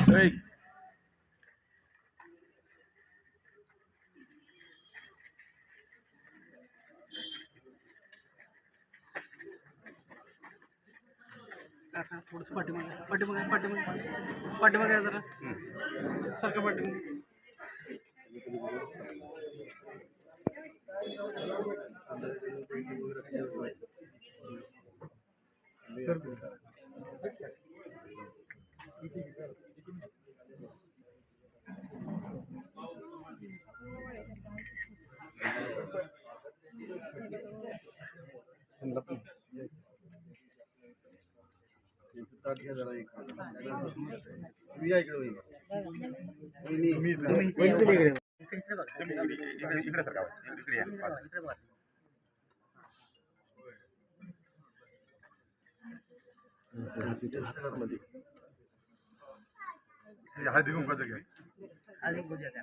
Strike. थोडंसं पाठीमागे पाठीमागे पाठीमागे पाठीमागे जरा सारखं पाठीमागे घ्या जरा एक तुम्ही या इकडे वहिनी इकडे सरका इकडे या हळदी कुंकाचं घ्या हळदी कुंकाचं घ्या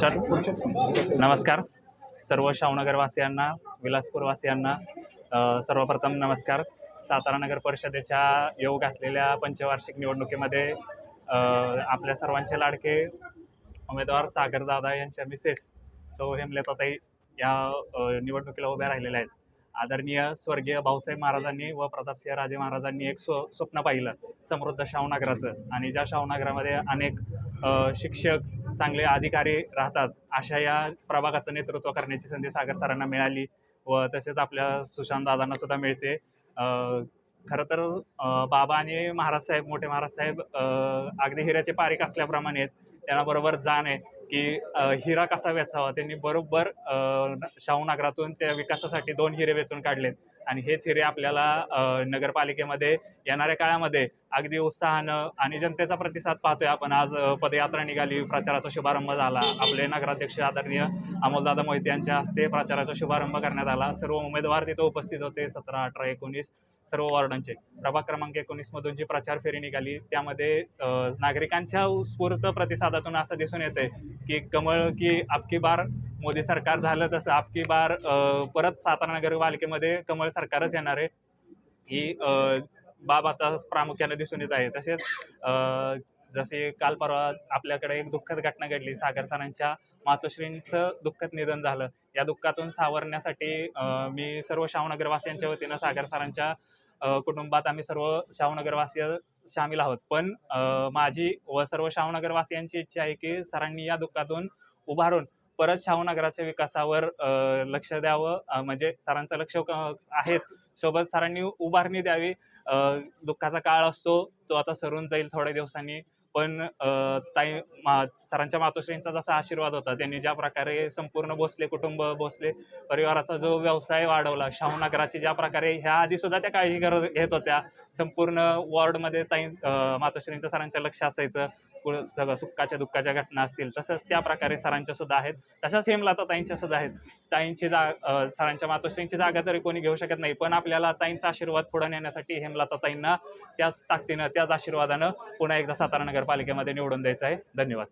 सर नमस्कार सर्व शाहनगरवासियांना विलासपूरवासियांना सर्वप्रथम नमस्कार. सातारा नगर परिषदेच्या येऊ घातलेल्या पंचवार्षिक निवडणुकीमध्ये आपल्या सर्वांचे लाडके उमेदवार सागरदादा यांच्या मिसेस सौ हेमलताताई या निवडणुकीला उभ्या राहिलेल्या आहेत. आदरणीय स्वर्गीय भाऊसाहेब महाराजांनी व प्रतापसिंह राजे महाराजांनी एक स्व स्वप्न पाहिलं समृद्ध शाहूनगराचं. आणि ज्या शाहूनगरामध्ये अनेक शिक्षक चांगले अधिकारी राहतात अशा या प्रभागाचं नेतृत्व करण्याची संधी सागर सरांना मिळाली व तसेच आपल्या सुशांत दादांना सुद्धा मिळते खरं तर बाबा आणि महाराज साहेब मोठे महाराज साहेब अगदी हिऱ्याचे पारिक असल्याप्रमाणे आहेत. त्यांना बरोबर जाण आहे की हिरा कसा वेचावा? त्यांनी बरोबर शाहू नगरातून त्या विकासासाठी दोन हिरे वेचून काढलेत. आणि हेच हिरे आपल्याला नगरपालिकेमध्ये येणाऱ्या काळामध्ये अगदी उत्साहानं आणि जनतेचा प्रतिसाद पाहतोय आपण. आज पदयात्रा निघाली प्रचाराचा शुभारंभ झाला. आपले नगराध्यक्ष आदरणीय अमोलदादा मोहिते यांच्या हस्ते प्रचाराचा शुभारंभ करण्यात आला. सर्व उमेदवार तिथं उपस्थित होते. सतरा अठरा एकोणीस सर्व वॉर्डांचे. प्रभाग क्रमांक एकोणीसमधून जी प्रचार फेरी निघाली त्यामध्ये नागरिकांच्या स्फूर्त प्रतिसादातून असं दिसून येते की कमळ की आपकी बार मोदी सरकार झालं तसं आपकी बार परत सातारा नगरपालिकेमध्ये कमळ सरकारच येणार आहे. ही बाब आता प्रामुख्याने दिसून येत आहे. तसेच जसे काल परवा आपल्याकडे एक दुःखद घटना घडली. सागर सरांच्या मातोश्रींचं दुःखद निधन झालं. या दुःखातून सावरण्यासाठी मी सर्व शाहूनगरवासियांच्या वतीनं सागर सरांच्या कुटुंबात आम्ही सर्व शाहूनगरवासी सामील आहोत. पण माझी व सर्व शाहूनगरवासियांची इच्छा आहे की सरांनी या दुःखातून उभारून परत शाहूनगराच्या विकासावर लक्ष द्यावं. म्हणजे सरांचं लक्ष क- आहेच सोबत सरांनी उभारणी द्यावी. दुःखाचा काळ असतो तो आता सरून जाईल थोड्या दिवसांनी. पण ताई मा सरांच्या मातोश्रींचा जसा आशीर्वाद होता त्यांनी ज्या प्रकारे संपूर्ण भोसले कुटुंब भोसले परिवाराचा जो व्यवसाय वाढवला शाहूनगराची ज्या प्रकारे ह्या आधी सुद्धा त्या काळजी करत घेत होत्या संपूर्ण वॉर्डमध्ये ताई मातोश्रींचं सरांचं लक्ष असायचं. सगळं सुखाच्या दुःखाच्या घटना असतील तसंच त्या प्रकारे सरांच्या सुद्धा आहेत. तशाच हेमलता ताईंच्या सुद्धा आहेत. ताईंची जा सरांच्या मातोश्रींची जागा तरी कोणी घेऊ शकत नाही पण आपल्याला ताईंचा आशीर्वाद पुढे नेण्यासाठी हेमलता ताईंना त्याच ताकदीनं त्याच आशीर्वादानं पुन्हा एकदा सातारा नगरपालिकेमध्ये निवडून द्यायचं आहे. धन्यवाद.